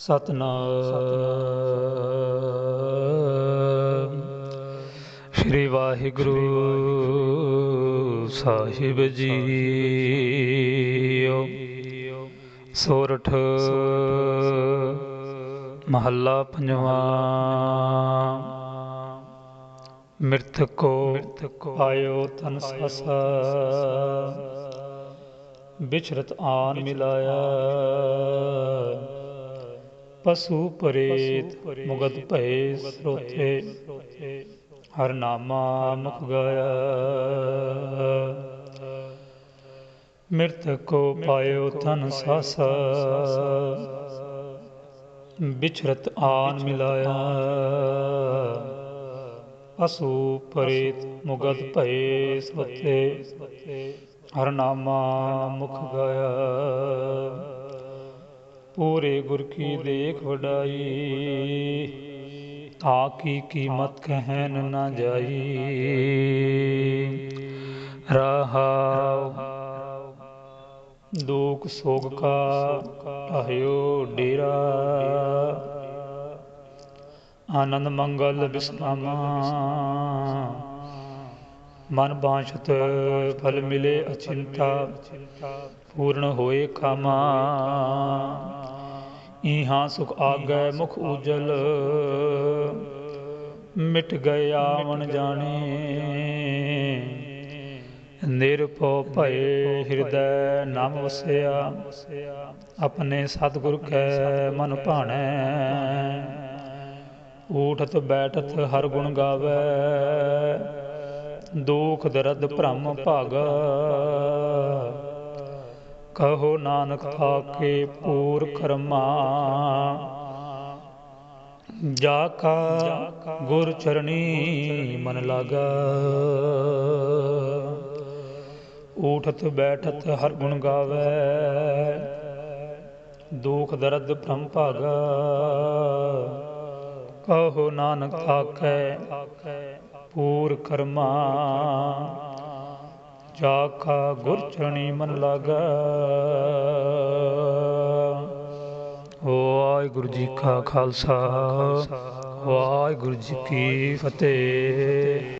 ਸਤਨਾਮ। ਸ੍ਰੀ ਵਾਹਿਗੁਰੂ ਸਾਹਿਬ ਜੀਓ। ਸੋਰਠ ਮਹੱਲਾ ਪੰਜਵਾਂ। ਮਿਰਤਕੋ ਆਇਓ ਤਨ ਸਾਸਾ। ਬਿਛਰਤ ਆਨ ਮਿਲਾਇਆ। ਪਸ਼ੂ ਪਰੇਤ ਮੁਗਦ ਭਏ ਸਰੋਤੇ ਹਰ ਨਾਮਾ ਮੁਖ ਗਾਇਆ ਮਿਰਤ ਕੋ ਪਾਇਓ ਤਨ ਸਾਸਾ ਬਿਛਰਤ ਆਨ ਮਿਲਾਇਆ ਪਸ਼ੂ ਪਰੇਤ ਮੁਗਦ ਭਏ ਸਰੋਤੇ ਹਰ ਨਾਮਾ ਮੁਖ ਗਾਇਆ ਪੂਰੇ ਗੁਰ ਕੀ ਦੇਖ ਵਡਾਈ। ਤਾ ਕੀ ਕੀਮਤ ਕਹਿਨ ਨਾ ਜਾਈ। ਰਹਾਉ ਦੁਖ ਸੋਗ ਕਾ ਟਹਿਓ ਡੇਰਾ। ਆਨੰਦ ਮੰਗਲ ਬਿਸਰਾਮਾ ਮਨ ਬਾਂਛਤ ਫਲ ਮਿਲੇ ਅਚਿੰਤਾ, ਪੂਰਨ ਹੋਏ ਕਾਮਾ। ਇਹਾਂ ਸੁਖ ਆਗੈ ਮੁਖ ਉਜਲ। ਮਿਟ ਗਏ ਆਵਣ ਜਾਣੇ। ਨਿਰਭਉ ਭਏ ਹਿਰਦੈ ਨਾਮ ਵਸਿਆ। ਆਪਣੇ ਸਤਿਗੁਰ ਕੈ ਮਨ ਭਾਣੈ। ਊਠਤ ਬੈਠਤ ਹਰ ਗੁਣ ਗਾਵੇ। ਦੁਖ ਦਰਦ ਭ੍ਰਮ ਭਾਗ। ਕਹੋ ਨਾਨਕ ਥਾਕੇ ਪੂਰ ਕਰਮਾ ਜਾ ਕਾ ਗੁਰ ਚਰਣੀ ਮਨ ਲਾਗਾ। ਊਠਤ ਬੈਠਤ ਹਰ ਗੁਣ ਗਾਵੇ। ਦੁਖ ਦਰਦ ਭ੍ਰਮ ਭਾਗਾ। ਕਹੋ ਨਾਨਕ ਆਖੈ ਪੂਰ ਕਰਮਾ ਜਾ ਕਾ ਗੁਰ ਚਰਣੀ ਮਨ ਲਾਗਾ। ਵਾਹਿਗੁਰੂ ਜੀ ਕਾ ਖਾਲਸਾ ਵਾਹਿਗੁਰੂ ਜੀ ਕੀ ਫਤਿਹ।